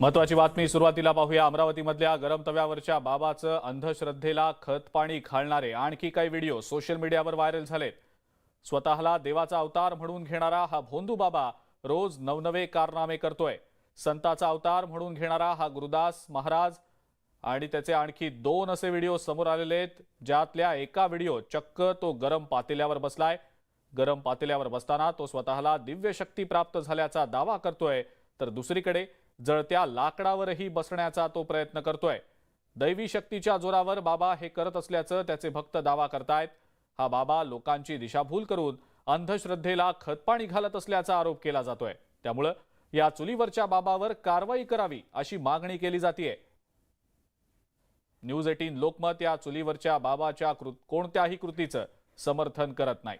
महत्वाची बातमी सुरुवातीला पाहूया. अमरावतीमधल्या गरम तव्यावरच्या बाबाचं अंधश्रद्धेला खतपाणी घालणारे आणखी काही व्हिडिओ सोशल मीडियावर व्हायरल झालेत. स्वतःला देवाचा अवतार म्हणून घेणारा हा भोंदू बाबा रोज नवनवे कारनामे करतोय. संताचा अवतार म्हणून घेणारा हा गुरुदास महाराज आणि त्याचे आणखी दोन असे व्हिडिओ समोर आलेले आहेत. ज्यातल्या एका व्हिडिओ चक्क तो गरम पातेल्यावर बसलाय. गरम पातेल्यावर बसताना तो स्वतःला दिव्य शक्ती प्राप्त झाल्याचा दावा करतोय. तर दुसरीकडे जळत्या लाकडावरही बसण्याचा तो प्रयत्न करतोय. दैवी शक्तीच्या जोरावर बाबा हे करत असल्याचं त्याचे भक्त दावा करतायत. हा बाबा लोकांची दिशाभूल करून अंधश्रद्धेला खतपाणी घालत असल्याचा आरोप केला जातोय. त्यामुळं या चुलीवरच्या बाबावर कारवाई करावी अशी मागणी केली जातीये. न्यूज एटीन लोकमत या चुलीवरच्या बाबाच्या कृत कोणत्याही कृतीचं समर्थन करत नाही.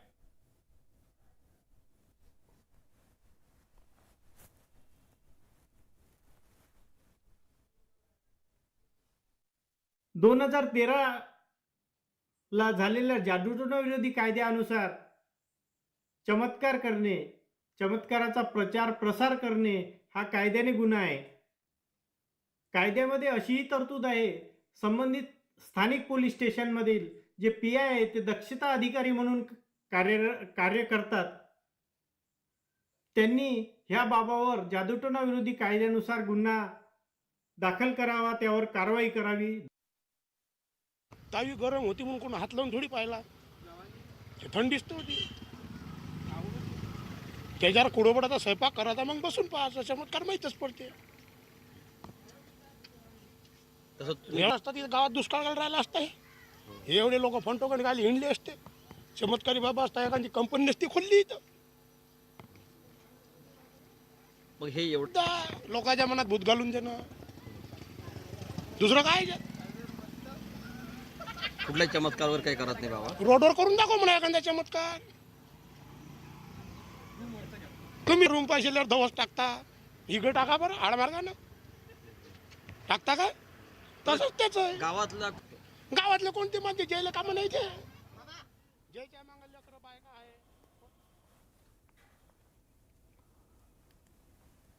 दोन हजार तेरा ला झालेल्या जादूटोणाविरोधी कायद्यानुसार चमत्कार करणे चमत्काराचा प्रचार प्रसार करणे हा कायद्याने गुन्हा आहे. कायद्यामध्ये अशीही तरतूद आहे. संबंधित स्थानिक पोलीस स्टेशनमधील जे पी आय आहे ते दक्षता अधिकारी म्हणून कार्य कार्य करतात. त्यांनी ह्या बाबावर जादूटोणाविरोधी कायद्यानुसार गुन्हा दाखल करावा त्यावर कारवाई करावी. तावी गरम होती म्हणून कोण हात लावून थोडी पाहिला. ते थंडीच तर होती. त्याच्यावर कुडोबडाचा स्वयंपाक करायचा मग बसून पाहायचं चमत्कार माहीतच पडते. तसं तुम्ही एवढं असतं तिथं गावात दुष्काळ राहिला असता हे. एवढे लोक फंटोकन खाली हिंडले असते. चमत्कारी बाबा असता एखादी कंपनी नसती खोलली इथं. मग हे एवढं लोकांच्या मनात भूत घालून देणं. दुसरं काय कुठल्याही चमत्कारवर काही करत नाही बाबा. रोडवर करून दाखव म्हणा एखादा चमत्कार. तुम्ही रूम पैशाल्यावर धवस टाकता. इकडे टाका बरं आडमार्गानं टाकता का? तसंच त्याच गावातला गावातले कोणते म्हणजे जयला कामं नाही ते? जयच्या मागं लेकरं बायका आहे.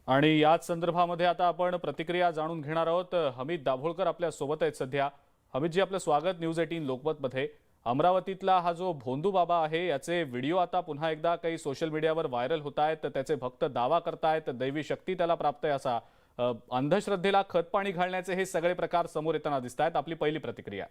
आणि याच संदर्भामध्ये आता आपण प्रतिक्रिया जाणून घेणार आहोत. हमीद दाभोळकर आपल्यासोबत आहेत सध्या. अमितजी आपलं स्वागत न्यूज एटीन लोकमतमध्ये. अमरावतीतला हा जो भोंदू बाबा आहे याचे व्हिडिओ आता पुन्हा एकदा काही सोशल मीडियावर व्हायरल होत आहेत त्याचे भक्त दावा करतायत दैवी शक्ती त्याला प्राप्त आहे असा अंधश्रद्धेला खतपाणी घालण्याचे हे सगळे प्रकार समोर येताना दिसत आहेत आपली पहिली प्रतिक्रिया.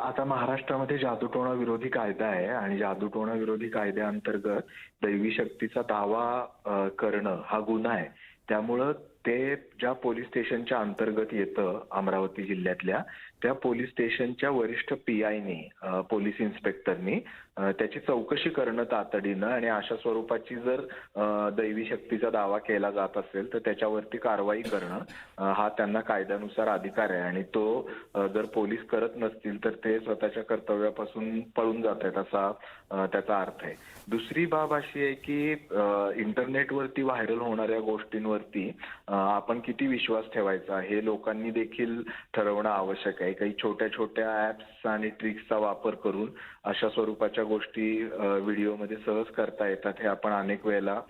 आता महाराष्ट्रामध्ये जादूटोणा विरोधी कायदा आहे आणि जादूटोणा विरोधी कायद्याअंतर्गत दैवी शक्तीचा दावा करणं हा गुन्हा आहे. त्यामुळं ते ज्या पोलीस स्टेशनच्या अंतर्गत येतं अमरावती जिल्ह्यातल्या त्या पोलीस स्टेशनच्या वरिष्ठ पी आयनी पोलीस इन्स्पेक्टरनी त्याची चौकशी करणं तातडीनं आणि अशा स्वरूपाची जर दैवी शक्तीचा दावा केला जात असेल तर त्याच्यावरती कारवाई करणं हा त्यांना कायद्यानुसार अधिकार आहे. आणि तो जर पोलीस करत नसतील तर ते स्वतःच्या कर्तव्यापासून पळून जात आहेत असा त्याचा अर्थ आहे. दुसरी बाब अशी आहे की इंटरनेटवरती व्हायरल होणाऱ्या गोष्टींवरती आपण किती विश्वास ठेवायचा? हे लोकांनी देखील ठरवणं आवश्यक आहे. काही छोट्या छोट्या ऍप्स आणि ट्रिक्सचा वापर करून अशा स्वरूपाच्या गोष्टी व्हिडिओमध्ये सहज करता येतात हे आपण अनेक वेळेला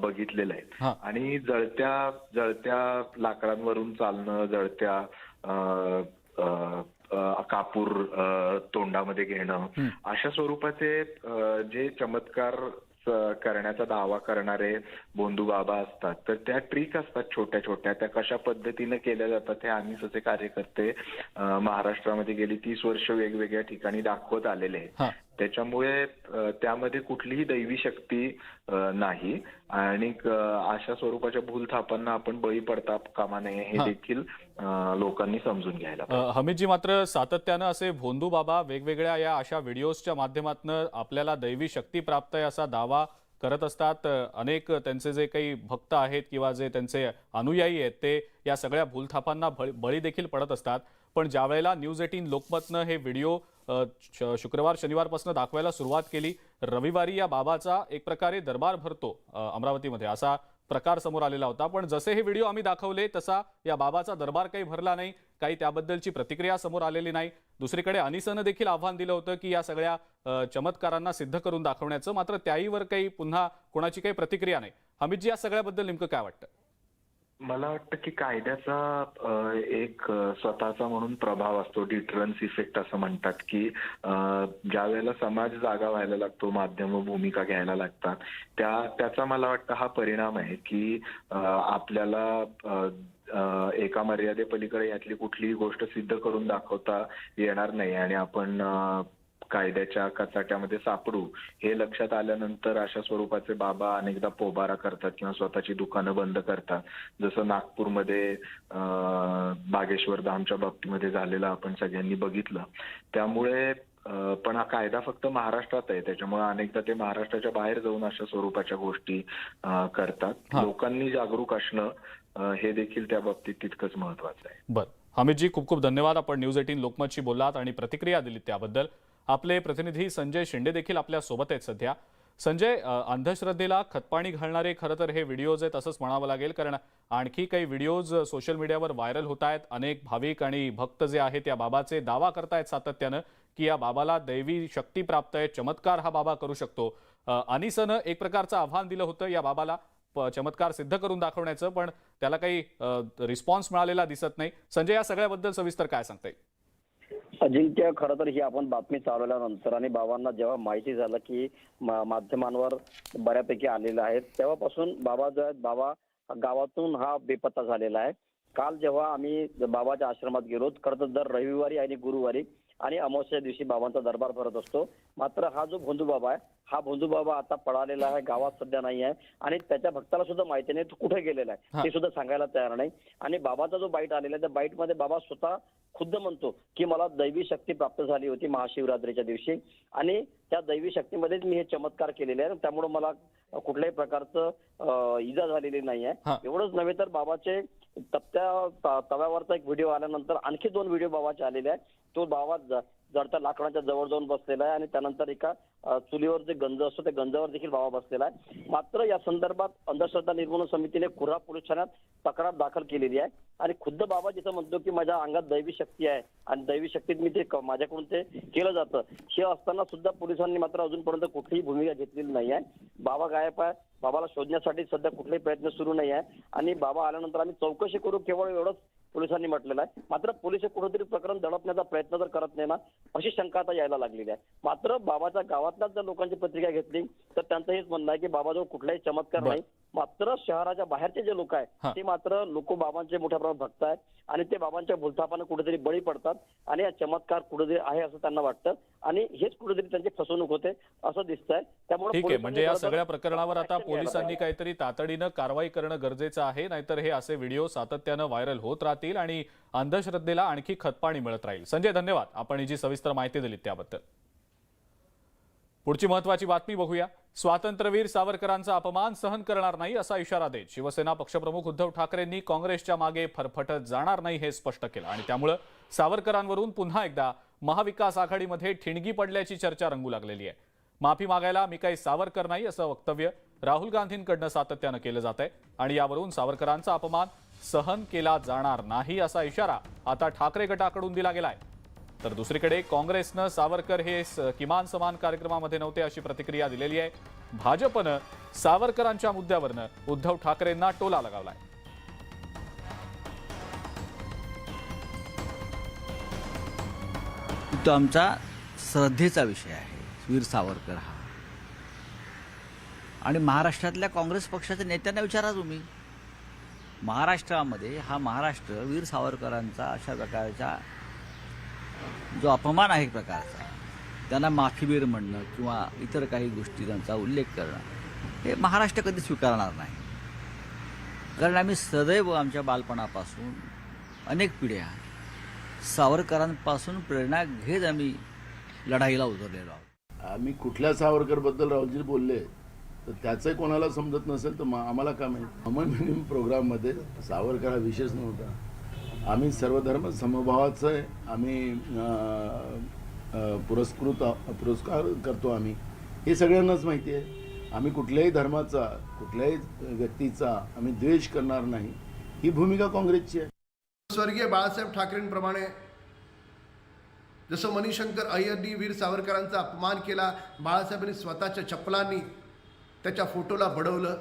बघितलेलं. आहे. आणि जळत्या जळत्या लाकडांवरून चालणं जळत्या कापूर तोंडामध्ये घेणं अशा स्वरूपाचे जे चमत्कार करण्याचा दावा करणारे बोंधू बाबा असतात. तर त्या ट्रिक असतात छोट्या छोट्या त्या कशा पद्धतीने केल्या जातात हे आम्ही तसे कार्यकर्ते महाराष्ट्रामध्ये गेली तीस वर्ष वेगवेगळ्या ठिकाणी दाखवत आलेले आहेत. त्याच्यामुळे त्यामध्ये कुठलीही दैवी शक्ती नाही. आणि अशा स्वरूपाच्या भूलथापांना आपण बळी पडता कामा नये. हे. देखील लोकांनी समजून घ्यायला हमीदजी मात्र सातत्यानं असे भोंदू बाबा वेगवेगळ्या या अशा व्हिडिओजच्या माध्यमातून आपल्याला दैवी शक्ती प्राप्त आहे असा दावा करत असतात. अनेक त्यांचे जे काही भक्त आहेत किंवा जे त्यांचे अनुयायी आहेत ते या सगळ्या भूलथापांना बळी देखील पडत असतात. पण ज्या वेळेला न्यूज एटीन लोकमतनं हे व्हिडिओ शुक्रवार शनिवारपासून दाखवायला सुरुवात केली रविवारी या बाबाचा एक प्रकारे दरबार भरतो अमरावतीमध्ये. असा प्रकार समोर आलेला होता. पण जसे हे व्हिडिओ आम्ही दाखवले तसा या बाबाचा दरबार काही भरला नाही. काही त्याबद्दलची प्रतिक्रिया समोर आलेली नाही. दुसरीकडे अनिसनं देखील आव्हान दिलं होतं की या सगळ्या चमत्कारांना सिद्ध करून दाखवण्याचं. मात्र त्याहीवर काही पुन्हा कोणाची काही प्रतिक्रिया नाही. अमितजी या सगळ्याबद्दल नेमकं काय वाटतं? मला वाटतं की कायद्याचा एक स्वतःचा म्हणून प्रभाव असतो डिटरन्स इफेक्ट असं म्हणतात की ज्या वेळेला समाज जागा व्हायला लागतो माध्यम भूमिका घ्यायला लागतात त्या त्याचा मला वाटतं हा परिणाम आहे की आपल्याला एका मर्यादेपलीकडे यातली कुठलीही गोष्ट सिद्ध करून दाखवता येणार नाही आणि आपण कायद्याच्या कचाट्यामध्ये सापडू हे लक्षात आल्यानंतर अशा स्वरूपाचे बाबा अनेकदा पोबारा करतात किंवा स्वतःची दुकानं बंद करतात. जसं नागपूरमध्ये बागेश्वर धामच्या बाबतीमध्ये झालेलं आपण सगळ्यांनी बघितलं. त्यामुळे पण हा कायदा फक्त महाराष्ट्रात आहे. त्याच्यामुळे अनेकदा ते महाराष्ट्राच्या बाहेर जाऊन अशा स्वरूपाच्या गोष्टी करतात. लोकांनी जागरूक असणं हे देखील त्या बाबतीत तितकंच महत्वाचं आहे. बरं. हमीदजी खूप खूप धन्यवाद. आपण न्यूज एटीन लोकमतशी बोललात आणि प्रतिक्रिया दिलीत त्याबद्दल. आपले प्रतिनिधी संजय शिंदे देखील आपल्यासोबत आहेत सध्या. संजय अंधश्रद्धेला खतपाणी घालणारे खरं तर हे व्हिडिओज आहेत असंच म्हणावं लागेल कारण आणखी काही व्हिडिओज सोशल मीडियावर व्हायरल होत आहेत. अनेक भाविक आणि भक्त जे आहेत या बाबाचे दावा करतायत सातत्यानं की या बाबाला दैवी शक्ती प्राप्त आहे चमत्कार हा बाबा करू शकतो. अनिसनं एक प्रकारचं आव्हान दिलं होतं या बाबाला चमत्कार सिद्ध करून दाखवण्याचं पण त्याला काही रिस्पॉन्स मिळालेला दिसत नाही. संजय या सगळ्याबद्दल सविस्तर काय सांगता येईल अजिंक्य खरं तर ही आपण बातमी चालवल्यानंतर आणि बाबांना जेव्हा माहिती झालं की मा- माध्यमांवर बऱ्यापैकी आलेलं आहे तेव्हापासून बाबा जो आहेत बाबा गावातून हा बेपत्ता झालेला आहे. काल जेव्हा आम्ही बाबाच्या आश्रमात गेलो खरं तर दर रविवारी आणि गुरुवारी आणि अमावस्या दिवशी बाबांचा दरबार भरत असतो. मात्र हा जो भोंदू बाबा आहे हा भोंदू बाबा आता पळालेला आहे गावात सध्या नाही आहे. आणि त्याच्या भक्ताला सुद्धा माहिती नाही तो कुठे गेलेला. आहे ते सुद्धा सांगायला तयार नाही. आणि बाबाचा जो बाईट आलेला आहे त्या बाईटमध्ये बाबा स्वतः खुद्द म्हणतो की मला दैवी शक्ती प्राप्त झाली होती महाशिवरात्रीच्या दिवशी. आणि त्या दैवी शक्तीमध्येच मी हे चमत्कार केलेले आहे त्यामुळे मला कुठल्याही प्रकारचं इजा झालेली नाही. आहे. एवढंच नव्हे तर बाबाचे तप्त्या तव्यावरचा एक व्हिडिओ आल्यानंतर आणखी दोन व्हिडिओ बाबाचे आलेले आहेत. तो बाबा जडता लाकडाच्या जवळ जाऊन बसलेला आहे आणि त्यानंतर एका चुलीवर जे गंज असतो त्या गंजावर देखील बाबा बसलेला आहे. मात्र या संदर्भात अंधश्रद्धा निर्मूलन समितीने कुर्हा पोलीस ठाण्यात तक्रार दाखल केलेली आहे. आणि खुद्द बाबा जिथं म्हणतो की माझ्या अंगात दैवी शक्ती आहे आणि दैवी शक्तीत मी ते माझ्याकडून ते केलं जातं. हे असताना सुद्धा पोलिसांनी मात्र अजूनपर्यंत कुठलीही भूमिका घेतलेली नाही आहे. बाबा गायब आहे. बाबाला शोधण्यासाठी सध्या कुठलेही प्रयत्न सुरू नाही आहे. आणि बाबा आल्यानंतर आम्ही चौकशी करू केवळ एवढंच पोलिसांनी म्हटलेलं आहे मात्र पोलीस हे कुठेतरी प्रकरण दडपण्याचा प्रयत्न जर करत नाही ना अशी शंका आता यायला लागलेली आहे मात्र बाबाच्या गावातल्याच जर लोकांची प्रतिक्रिया घेतली तर त्यांचं हेच म्हणणं आहे की बाबाजवळ कुठलाही चमत्कार. नाही मात्र शहराच्या बाहेरचे जे लोक. आहेत ते मात्र लोक बाबांचे मोठ्या प्रमाणात भक्त आहेत आणि ते बाबांच्या भूलथापानं कुठेतरी बळी पडतात आणि हा चमत्कार कुठेतरी आहे असं त्यांना वाटतं आणि हेच कुठेतरी त्यांची फसवणूक होते असं दिसतंय त्यामुळे ठीक आहे म्हणजे या सगळ्या प्रकरणावर आता पोलिसांनी. काहीतरी तातडीनं कारवाई करणं गरजेचं आहे नाहीतर हे असे व्हिडिओ सातत्यानं व्हायरल होत राहतील जातील आणि अंधश्रद्धेला आणखी खतपाणी मिळत राहील. संजय धन्यवाद. आपण ही जी सविस्तर माहिती दिली त्याबद्दल. पुढची महत्वाची बातमी बघूया. स्वातंत्र्यवीर सावरकरांचा अपमान सहन करणार नाही असा इशारा देत शिवसेना पक्षप्रमुख उद्धव ठाकरेंनी काँग्रेसच्या मागे फरफटत जाणार नाही हे स्पष्ट केलं. आणि त्यामुळं सावरकरांवरून पुन्हा एकदा महाविकास आघाडीमध्ये ठिणगी पडल्याची चर्चा रंगू लागलेली आहे. माफी मागायला मी काही सावरकर नाही असं वक्तव्य राहुल गांधींकडनं सातत्यानं केलं जात आहे आणि यावरून सावरकरांचा अपमान सहन केला जाणार नाही असा इशारा आता ठाकरे गटाकडून दिला गेलाय. तर दुसरीकडे काँग्रेसनं सावरकर हे किमान समान कार्यक्रमामध्ये नव्हते अशी प्रतिक्रिया दिलेली आहे. भाजपनं सावरकरांच्या मुद्द्यावरनं उद्धव ठाकरेंना टोला लगावलाय. तो आमचा श्रद्धेचा विषय आहे. वीर सावरकर हा. आणि महाराष्ट्रातल्या काँग्रेस पक्षाच्या नेत्यांना विचारा तुम्ही. महाराष्ट्रामध्ये हा महाराष्ट्र वीर सावरकरांचा अशा प्रकारचा जो अपमान आहे एक प्रकारचा त्यांना माफीवीर म्हणणं किंवा इतर काही गोष्टी त्यांचा उल्लेख करणं हे महाराष्ट्र कधी स्वीकारणार नाही. कारण आम्ही सदैव आमच्या बालपणापासून अनेक पिढ्या सावरकरांपासून प्रेरणा घेत आम्ही लढाईला उतरलेलो आहोत. आम्ही कुठल्या सावरकरबद्दल राहुलजी बोलले? तर त्याचंही कोणाला समजत नसेल तर मग आम्हाला काय माहीत? अमन मिनिम प्रोग्राममध्ये सावरकर हा विशेष नव्हता. आम्ही सर्वधर्म समभावाचं आहे आम्ही पुरस्कृत पुरस्कार करतो आम्ही. हे सगळ्यांनाच माहिती आहे आम्ही कुठल्याही धर्माचा कुठल्याही व्यक्तीचा आम्ही द्वेष करणार नाही. ही भूमिका काँग्रेसची आहे. स्वर्गीय बाळासाहेब ठाकरेंप्रमाणे जसं मणिशंकर अय्यरनी वीर सावरकरांचा अपमान केला बाळासाहेबांनी स्वतःच्या चपलांनी त्याच्या फोटोला बडवलं.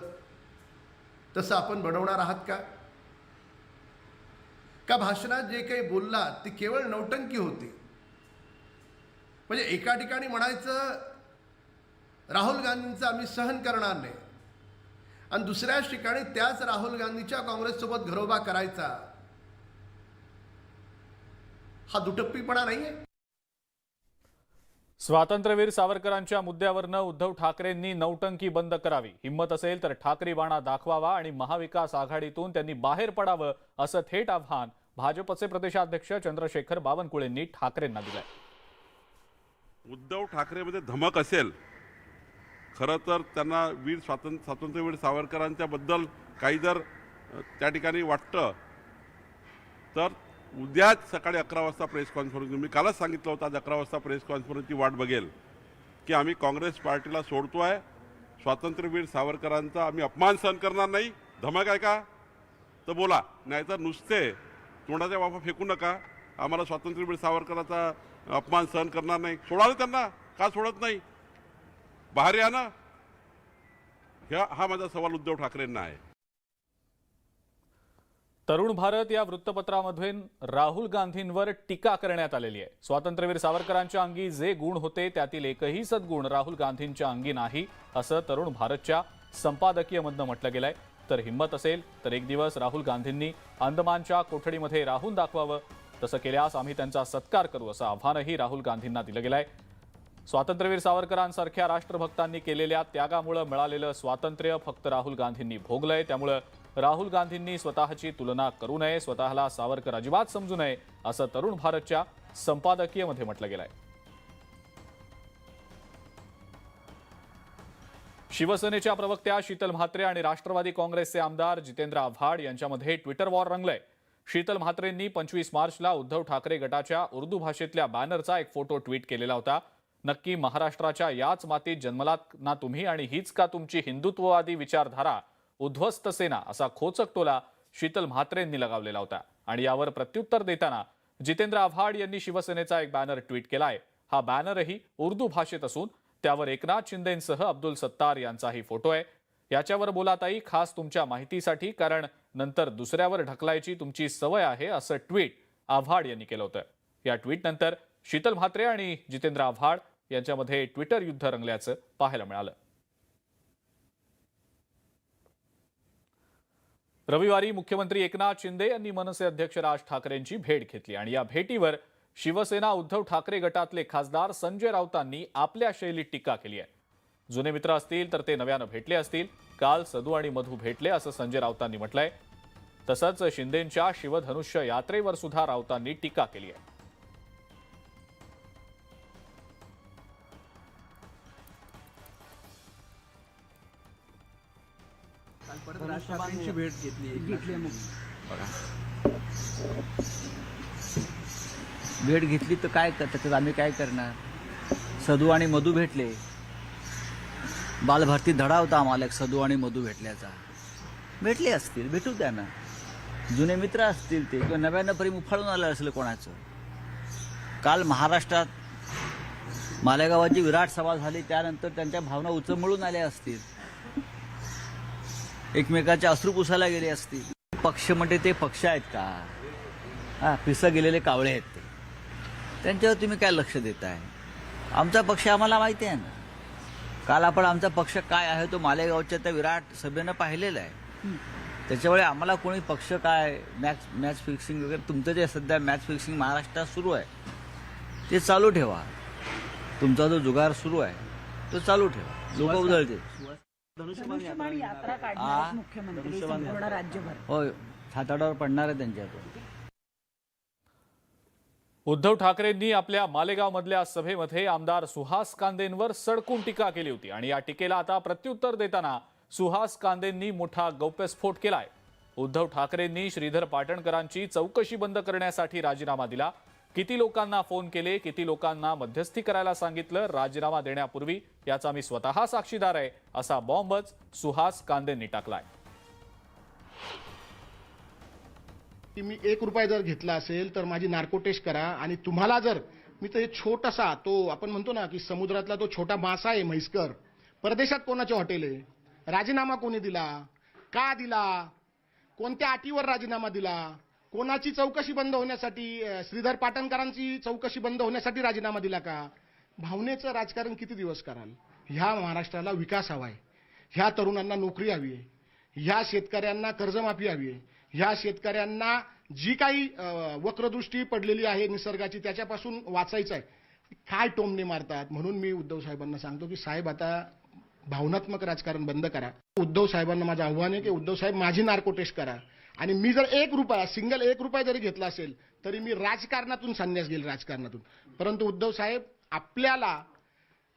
तसं आपण बडवणार आहात का? का भाषणात जे काही बोलला ती केवळ नौटंकी होती? म्हणजे एका ठिकाणी म्हणायचं राहुल गांधींचं आम्ही सहन करणार नाही. आणि दुसऱ्याच ठिकाणी त्याच राहुल गांधीच्या काँग्रेससोबत घरोबा करायचा. हा दुटप्पीपणा नाहीये. स्वातंत्र्यवीर सावरकरांच्या मुद्द्यावरनं उद्धव ठाकरेंनी नौटंकी बंद करावी. हिंमत असेल तर ठाकरे बाणा दाखवावा आणि महाविकास आघाडीतून त्यांनी बाहेर पडावं असं थेट आव्हान भाजपचे प्रदेशाध्यक्ष चंद्रशेखर बावनकुळेंनी ठाकरेंना दिलंय. उद्धव ठाकरेमध्ये धमक असेल खरं तर त्यांना वीर स्वातंत्र्य स्वातंत्र्यवीर सावरकरांच्या बद्दल काही जर त्या ठिकाणी वाटतं तर उद्याच सकाळी अकरा वाजता प्रेस कॉन्फरन्स मी कालच सांगितलं होतं आज अकरा वाजता प्रेस कॉन्फरन्सची वाट बघेल. की आम्ही काँग्रेस पार्टीला सोडतो आहे स्वातंत्र्यवीर सावरकरांचा आम्ही अपमान सहन करणार नाही. धमक आहे का? तर बोला. नाहीतर नुसते तोंडाच्या वाफा फेकू नका. आम्हाला स्वातंत्र्यवीर सावरकरांचा अपमान सहन करणार नाही. सोडा त्यांना. का सोडत नाही? बाहेर या ना. ह्या हा माझा सवाल उद्धव ठाकरेंना आहे. तरुण भारत या वृत्तपत्रामध्ये राहुल गांधींवर टीका करण्यात आलेली आहे. स्वातंत्र्यवीर सावरकरांच्या अंगी जे गुण होते त्यातील एकही सद्गुण राहुल गांधींच्या अंगी नाही असं तरुण भारतच्या संपादकीयमधनं म्हटलं गेलं आहे तर हिंमत असेल तर एक दिवस राहुल गांधींनी अंदमानच्या कोठडीमध्ये राहून दाखवावं. तसं केल्यास आम्ही त्यांचा सत्कार करू असं आव्हानही राहुल गांधींना दिलं गेलं आहे स्वातंत्र्यवीर सावरकरांसारख्या राष्ट्रभक्तांनी केलेल्या त्यागामुळे मिळालेलं स्वातंत्र्य फक्त राहुल गांधींनी भोगलंय. त्यामुळं राहुल गांधींनी स्वतःची तुलना करू नये स्वतःला सावरकर अजिबात समजू नये असं तरुण भारतच्या संपादकीयमध्ये म्हटलं गेलंय. शिवसेनेच्या प्रवक्त्या शीतल म्हात्रे आणि राष्ट्रवादी काँग्रेसचे आमदार जितेंद्र आव्हाड यांच्यामध्ये ट्विटर वॉर रंगलंय. शीतल म्हात्रेंनी पंचवीस मार्चला उद्धव ठाकरे गटाच्या उर्दू भाषेतल्या बॅनरचा एक फोटो ट्विट केलेला होता. नक्की महाराष्ट्राच्या याच मातीत जन्मलात ना तुम्ही आणि हीच का तुमची हिंदुत्ववादी विचारधारा उद्ध्वस्त सेना असा खोचक टोला शीतल म्हात्रेंनी लगावलेला होता. आणि यावर प्रत्युत्तर देताना जितेंद्र आव्हाड यांनी शिवसेनेचा एक बॅनर ट्विट केलाय. हा बॅनरही उर्दू भाषेत असून त्यावर एकनाथ शिंदेंसह अब्दुल सत्तार यांचाही फोटो आहे. याच्यावर बोलाताई खास तुमच्या माहितीसाठी कारण नंतर दुसऱ्यावर ढकलायची तुमची सवय आहे असं ट्विट आव्हाड यांनी केलं होतं. या ट्विटनंतर शीतल म्हात्रे आणि जितेंद्र आव्हाड यांच्यामध्ये ट्विटर युद्ध रंगल्याचं पाहायला मिळालं. रविवारी मुख्यमंत्री एकनाथ शिंदे यांनी मनसे अध्यक्ष राज ठाकरेंची भेट घेतली आणि या भेटीवर शिवसेना उद्धव ठाकरे गटातले खासदार संजय राऊतांनी आपल्या शैलीत टीका केली आहे. जुने मित्र असतील तर ते नव्यानं भेटले असतील. काल सदू आणि मधू भेटले असं संजय राऊतांनी म्हटलंय. तसंच शिंदेंच्या शिवधनुष्य यात्रेवर सुद्धा राऊतांनी टीका केली आहे. भेट घेतली तर काय कर- त्याच्यात आम्ही काय करणार? सदू आणि मधू भेटले. बालभारती धडा होता आम्हाला एक सदू आणि मधू भेटल्याचा. भेटले असतील भेटू द्या ना. जुने मित्र असतील ते किंवा नव्यानं प्रेम उफाळून आलं असेल कोणाचं. काल महाराष्ट्रात मालेगावाची विराट सभा झाली त्यानंतर त्यांच्या भावना उचंबळून आल्या असतील. एकमेकाच्या अश्रू पुसायला गेले असतील. पक्ष म्हणजे ते पक्ष आहेत का? हा पिसं गेलेले कावळे आहेत ते. त्यांच्यावर तुम्ही काय लक्ष देताय? आमचा पक्ष आम्हाला माहिती आहे ना. काल आपण आमचा पक्ष काय आहे तो मालेगावच्या त्या विराट सभेनं पाहिलेला आहे. त्याच्यामुळे आम्हाला कोणी पक्ष काय मॅच मॅच फिक्सिंग वगैरे तुमचं जे सध्या मॅच फिक्सिंग महाराष्ट्रात सुरू आहे ते चालू ठेवा. तुमचा जो जुगार सुरू आहे तो चालू ठेवा. लोक उजळतील धनुष्यबाण यात्रा? काढणार मुख्यमंत्री संपूर्ण राज्यभर. होय हाताडावर पडणार आहे त्यांच्याकडून उद्धव ठाकरेंनी आपल्या मालेगावमधल्या सभेमध्ये आमदार सुहास कांदेंवर सडकून टीका केली होती आणि या टीकेला आता प्रत्युत्तर देताना सुहास कांदेंनी मोठा गौप्यस्फोट केलाय. उद्धव ठाकरेंनी श्रीधर पाटणकरांची चौकशी बंद करण्यासाठी राजीनामा दिला. किती लोकांना फोन केले किती लोकांना मध्यस्थी करायला सांगितलं राजीनामा देण्यापूर्वी याचा मी स्वतः साक्षीदार आहे असा बॉम्बच सुहास कांदेंनी टाकलाय. की मी एक रुपया जर घेतला असेल तर माझी नार्को टेस्ट करा आणि तुम्हाला जर मी तर छोटासा तो आपण म्हणतो ना की समुद्रातला तो छोटा मासा आहे म्हैसकर परदेशात कोणाचे हॉटेल आहे? राजीनामा कोणी दिला? का दिला? कोणत्या अटीवर राजीनामा दिला? कोणाची चौकशी बंद होण्यासाठी श्रीधर पाटणकरांची चौकशी बंद होण्यासाठी राजीनामा दिला का? भावनेचं राजकारण किती दिवस कराल? ह्या महाराष्ट्राला विकास हवा आहे. ह्या तरुणांना नोकरी हवी आहे. ह्या शेतकऱ्यांना कर्जमाफी हवी आहे. ह्या शेतकऱ्यांना जी काही वक्रदृष्टी पडलेली आहे निसर्गाची त्याच्यापासून वाचायचं आहे. काय टोमणे मारतात? म्हणून मी उद्धव साहेबांना सांगतो की साहेब आता भावनात्मक राजकारण बंद करा. उद्धव साहेबांना माझं आव्हान आहे की उद्धव साहेब माझी नार्को टेस्ट करा. आणि मी जर एक रुपया सिंगल एक रुपया जरी घेतला असेल तरी मी राजकारणातून संन्यास घेईल राजकारणातून. परंतु उद्धव साहेब आपल्याला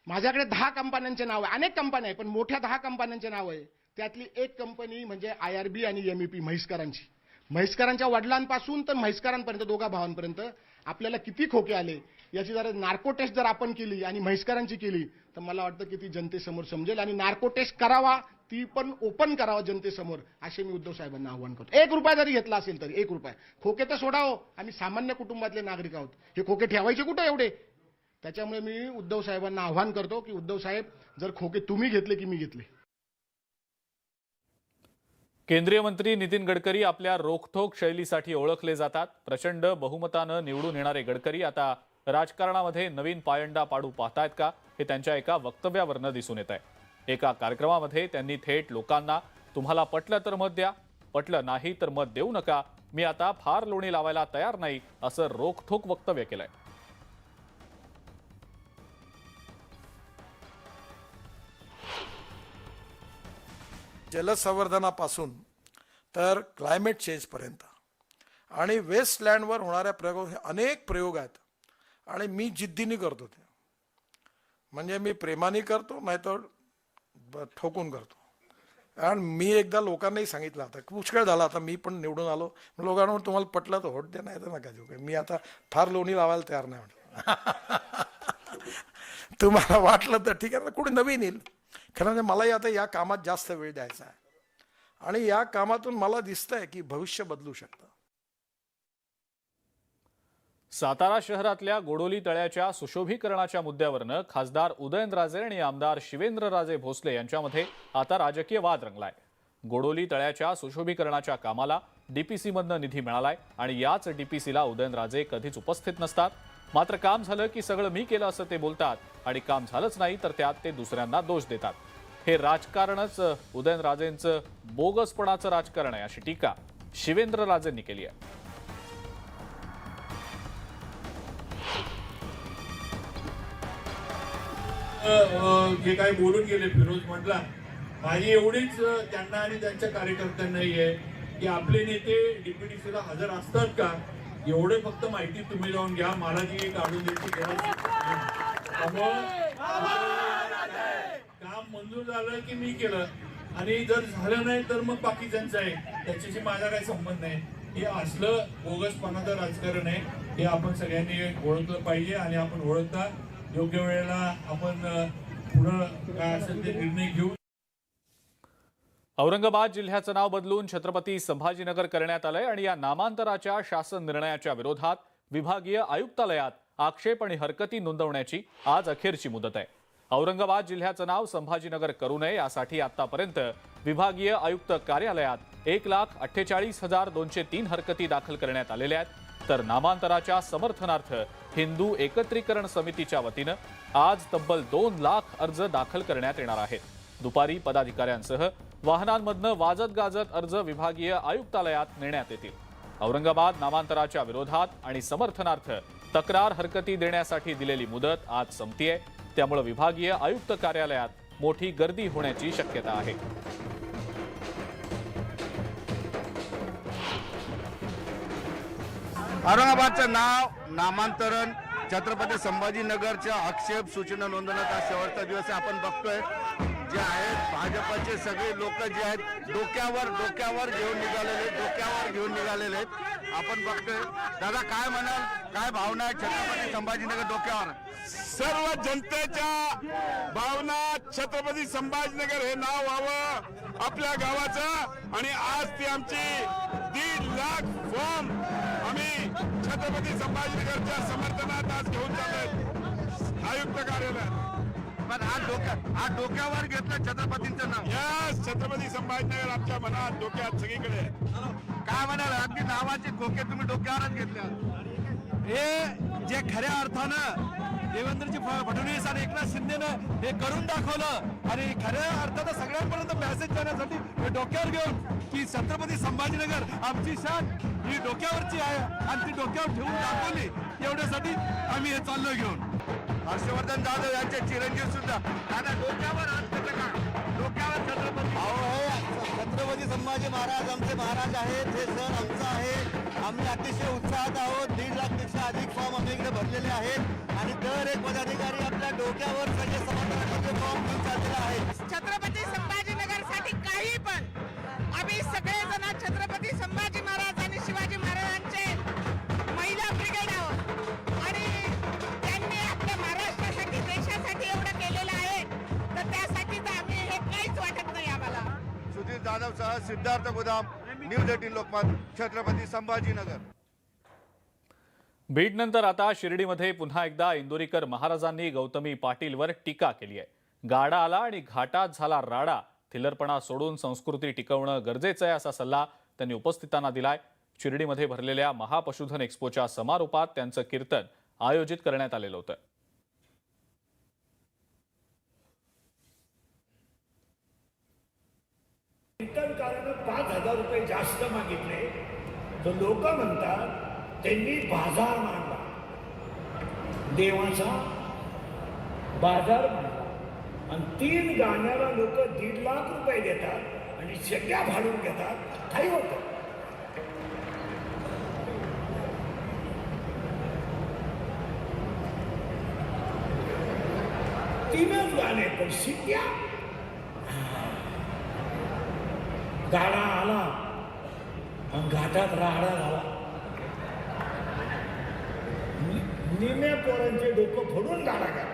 माझ्याकडे दहा कंपन्यांचे नाव आहे. अनेक कंपन्या आहे पण मोठ्या दहा कंपन्यांचे नाव आहे. त्यातली एक कंपनी म्हणजे आय आर बी आणि एम ई पी म्हैसकरांची म्हैसकरांच्या वडिलांपासून तर म्हैसकरांपर्यंत दोघा भावांपर्यंत आपल्याला किती खोके आले याची जर नार्को टेस्ट जर आपण केली आणि म्हैसकरांची केली तर मला वाटतं की ती जनतेसमोर समजेल. आणि नार्को टेस्ट करावा ती पण ओपन करावा जनतेसमोर असे मी उद्धव साहेबांना आव्हान करतो. एक रुपया जरी घेतला असेल तरी एक रुपया. खोके तर सोडावं. आम्ही सामान्य कुटुंबातले नागरिक आहोत. हे खोके ठेवायचे कुठे एवढे? त्याच्यामुळे मी उद्धव साहेबांना आव्हान करतो की उद्धव साहेब जर खोके तुम्ही घेतले की मी घेतले. केंद्रीय मंत्री नितीन गडकरी आपल्या रोखठोक शैलीसाठी ओळखले जातात. प्रचंड बहुमतानं निवडून येणारे गडकरी आता राजकारणामध्ये नवीन पायंडा पाडू पाहतायत का? हे त्यांच्या एका वक्तव्यावरनं दिसून येत आहे. एका कार्यक्रमामध्ये त्यांनी थेट लोकांना तुम्हाला पटलं तर मत द्या पटलं नाही तर मत देऊ नका मी आता फार लोणी लावायला तयार नाही असं रोखठोक वक्तव्य केलंय. जलसंवर्धनापासून तर क्लायमेट चेंजपर्यंत. आणि वेस्टलँडवर होणाऱ्या प्रयोग हे अनेक प्रयोग आहेत. आणि मी जिद्दीने करतो ते. म्हणजे मी प्रेमाने करतो नाहीतर ठोकून करतो. कारण मी एकदा लोकांनाही सांगितलं आता पुष्कळ झाला आता मी पण निवडून आलो. लोकांना तुम्हाला पटलं तर होट दे नाही तर नका देऊ. काय मी आता फार लोणी लावायला तयार नाही म्हटलं. तुम्हाला वाटलं तर ठीक आहे ना कुठे नवीन येईल? खरं म्हणजे मलाही आता या कामात जास्त वेळ द्यायचा आहे. आणि या कामातून मला दिसतंय की भविष्य बदलू शकतं. सातारा शहरातल्या गोडोली तळ्याच्या सुशोभीकरणाच्या मुद्द्यावरनं खासदार उदयनराजे आणि आमदार शिवेंद्रराजे भोसले यांच्यामध्ये आता राजकीय वाद रंगलाय. गोडोली तळ्याच्या सुशोभीकरणाच्या कामाला डीपीसीमधनं निधी मिळालाय आणि याच डीपीसीला उदयनराजे कधीच उपस्थित नसतात. मात्र काम झालं की सगळं मी केलं असं ते बोलतात आणि काम झालंच नाही तर त्यात ते दुसऱ्यांना दोष देतात. हे राजकारणच उदयनराजेंचं बोगसपणाचं राजकारण आहे अशी टीका शिवेंद्रराजेंनी केली आहे. जे काही बोलून गेले फिरोज म्हटला माझी एवढीच त्यांना आणि त्यांच्या कार्यकर्त्यांनाही आहे की आपले नेते डीपीडीसीला हजर असतात का? एवढे फक्त माहिती तुम्ही जाऊन घ्या. मला जी काढून द्यायची गरज काम मंजूर झालं की मी केलं. आणि जर झालं नाही तर मग बाकीच्यांचं आहे त्याच्याशी माझा काही संबंध नाही. हे असलं बोगसपणाचं राजकारण आहे. हे आपण सगळ्यांनी ओळखलं पाहिजे आणि आपण ओळखता योग्य वेळेला आपण पुढं काय असेल ते निर्णय घेऊ. औरंगाबाद जिल्ह्याचं नाव बदलून छत्रपती संभाजीनगर करण्यात आलंय आणि या नामांतराच्या शासन निर्णयाच्या विरोधात विभागीय आयुक्तालयात आक्षेप आणि हरकती नोंदवण्याची आज अखेरची मुदत आहे. औरंगाबाद जिल्ह्याचं नाव संभाजीनगर करू नये यासाठी आतापर्यंत विभागीय आयुक्त कार्यालयात एक लाख अठ्ठेचाळीस हजार दोनशे तीन हरकती दाखल करण्यात आलेल्या आहेत. तर नामांतराच्या समर्थनार्थ हिंदू एकत्रीकरण समितीच्या वतीनं आज तब्बल दोन लाख अर्ज दाखल करण्यात येणार आहेत. दुपारी पदाधिकाऱ्यांसह वाहनांमधनं वाजत गाजत अर्ज विभागीय आयुक्तालयात नेण्यात येतील. औरंगाबाद नामांतराच्या विरोधात आणि समर्थनार्थ तक्रार हरकती देण्यासाठी दिलेली मुदत आज संपतीये. त्यामुळे विभागीय आयुक्त कार्यालयात मोठी गर्दी होण्याची शक्यता आहे. औरंगाबादचं नाव नामांतरण छत्रपती संभाजीनगरच्या आक्षेप सूचना नोंदवण्याचा शेवटचा दिवस आहे. आपण बघतोय जे आहेत भाजपचे सगळे लोक जे आहेत डोक्यावर डोक्यावर घेऊन निघालेले डोक्यावर घेऊन निघालेले आहेत. आपण बघतोय दादा काय म्हणाल काय भावना आहे छत्रपती संभाजीनगर डोक्यावर? सर्व जनतेच्या भावना छत्रपती संभाजीनगर हे नाव व्हावं आपल्या गावाचं. आणि आज ती आमची दीड लाख फॉर्म छत्रपती संभाजीनगरच्या समर्थनात आज घेऊन चाललोय आयुक्त कार्यालयात. पण आज डोक्या आज डोक्यावर घेतलं छत्रपतींचं नाव. या छत्रपती संभाजीनगर आमच्या मनात डोक्यात सगळीकडे आहे. काय म्हणाल अगदी नावाचे खोके तुम्ही डोक्यावरच घेतल्या हे जे खऱ्या अर्थानं देवेंद्रजी फडणवीस आणि एकनाथ शिंदेनं हे करून दाखवलं. आणि खऱ्या अर्थानं सगळ्यांपर्यंत मेसेज देण्यासाठी हे डोक्यावर घेऊन की छत्रपती संभाजीनगर आमची शान ही डोक्यावरची आहे आणि ती डोक्यावर ठेवून दाखवली. एवढ्यासाठी आम्ही हे चाललो घेऊन. हर्षवर्धन जाधव यांचे चिरंजीव सुद्धा. दादा डोक्यावर कसं का डोक्यावर छत्रपती छत्रपती संभाजी महाराज आमचे महाराज आहेत हे सण आमचं आहे. आम्ही अतिशय उत्साहात आहोत. दीड लाखपेक्षा अधिक फॉर्म आम्ही इकडे भरलेले आहेत. आणि दर एक पदाधिकारी आपल्या डोक्यावर सगळे समाधानाचे फॉर्म घेऊन चाललेला आहे. छत्रपती संभाजीनगरसाठी काही पण. आम्ही सगळेजण छत्रपती जाधव सह सिद्धार्थ गोदाम न्यूज एटीन लोकमत छत्रपती संभाजीनगर. बीडनंतर आता शिर्डीमध्ये पुन्हा एकदा इंदोरीकर महाराजांनी गौतमी पाटीलवर टीका केली आहे. गाडा आला आणि घाटात झाला राडा. थिलरपणा सोडून संस्कृती टिकवणं गरजेचं आहे असा सल्ला त्यांनी उपस्थितांना दिलाय. शिर्डीमध्ये भरलेल्या महापशुधन एक्स्पोच्या समारोपात त्यांचं कीर्तन आयोजित करण्यात आलेलं होतं कीर्तनकारानं पाच हजार रुपये जास्त मागितले तर लोक म्हणतात त्यांनी बाजार मांडला. देवाचा बाजार मांडला. आणि तीन गाण्याला लोक दीड लाख रुपये देतात आणि सगळ्या भाडून घेतात. काही होतं तीनच गाणे पण शिट्या. गाडा आला. आणि घाटात राडा झाला. निम्या पोरांचे डोकं फोडून गाडा का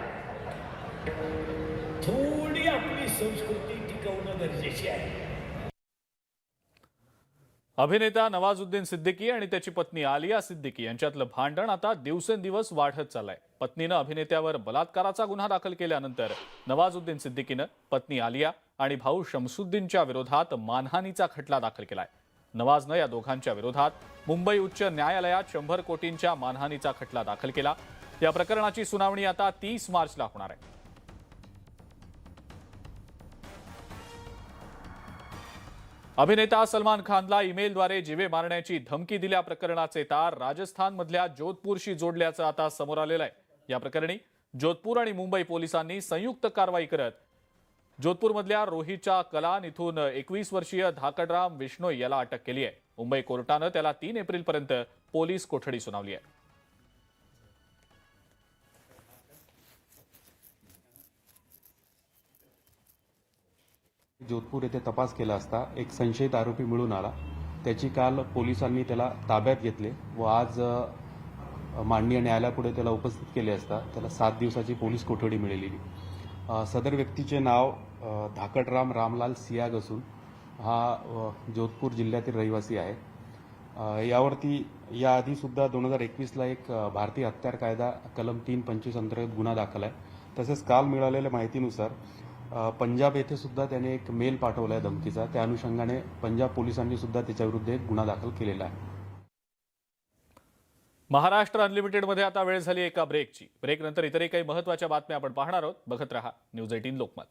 थोडी आपली संस्कृती टिकवणं गरजेची आहे. अभिनेता नवाजुद्दीन सिद्दीकी आणि त्याची पत्नी आलिया सिद्दीकी यांच्यातलं भांडण आता दिवसेंदिवस वाढत चाललंय. पत्नीनं अभिनेत्यावर बलात्काराचा गुन्हा दाखल केल्यानंतर नवाजुद्दीन सिद्दीकीनं पत्नी आलिया आणि भाऊ शमसुद्दीनच्या विरोधात मानहानीचा खटला दाखल केलाय. नवाजनं या दोघांच्या विरोधात मुंबई उच्च न्यायालयात शंभर कोटींच्या मानहानीचा खटला दाखल केला. या प्रकरणाची सुनावणी आता तीस मार्चला होणार आहे. अभिनेता सलमान खानला ईमेलद्वारे जिवे मारण्याची धमकी दिल्या प्रकरणाचे तार राजस्थानमधल्या जोधपूरशी जोडल्याचं आता समोर आलेलं आहे. या प्रकरणी जोधपूर आणि मुंबई पोलिसांनी संयुक्त कारवाई करत जोधपूरमधल्या रोहीच्या कलान इथून एकवीस वर्षीय धाकडराम विष्णोई याला अटक केली आहे. मुंबई कोर्टानं त्याला तीन एप्रिलपर्यंत पोलीस कोठडी सुनावली आहे. जोधपूर येथे तपास केला असता एक संशयित आरोपी मिळून आला. त्याची काल पोलिसांनी त्याला ताब्यात घेतले व आज अ, माननीय न्यायालयापुढे त्याला उपस्थित केले असता त्याला सात दिवसाची पोलीस कोठडी मिळालेली. सदर व्यक्तीचे नाव धाकटराम रामलाल सियाग असून हा जोधपूर जिल्ह्यातील रहिवासी आहे. यावरती याआधी सुद्धा दोन हजार एकवीसला एक भारतीय हत्यार कायदा कलम तीन पंचवीस अंतर्गत गुन्हा दाखल आहे. तसेच काल मिळालेल्या माहितीनुसार पंजाब येथे सुद्धा त्याने एक मेल पाठवला आहे धमकीचा. त्या अनुषंगाने पंजाब पोलिसांनी सुद्धा त्याच्याविरुद्ध एक गुन्हा दाखल केलेला आहे. महाराष्ट्र अनलिमिटेडमध्ये आता वेळ झाली एका ब्रेकची. ब्रेकनंतर इतरही काही महत्त्वाच्या बातम्या आपण पाहणार आहोत. बघत रहा न्यूज एटीन लोकमत.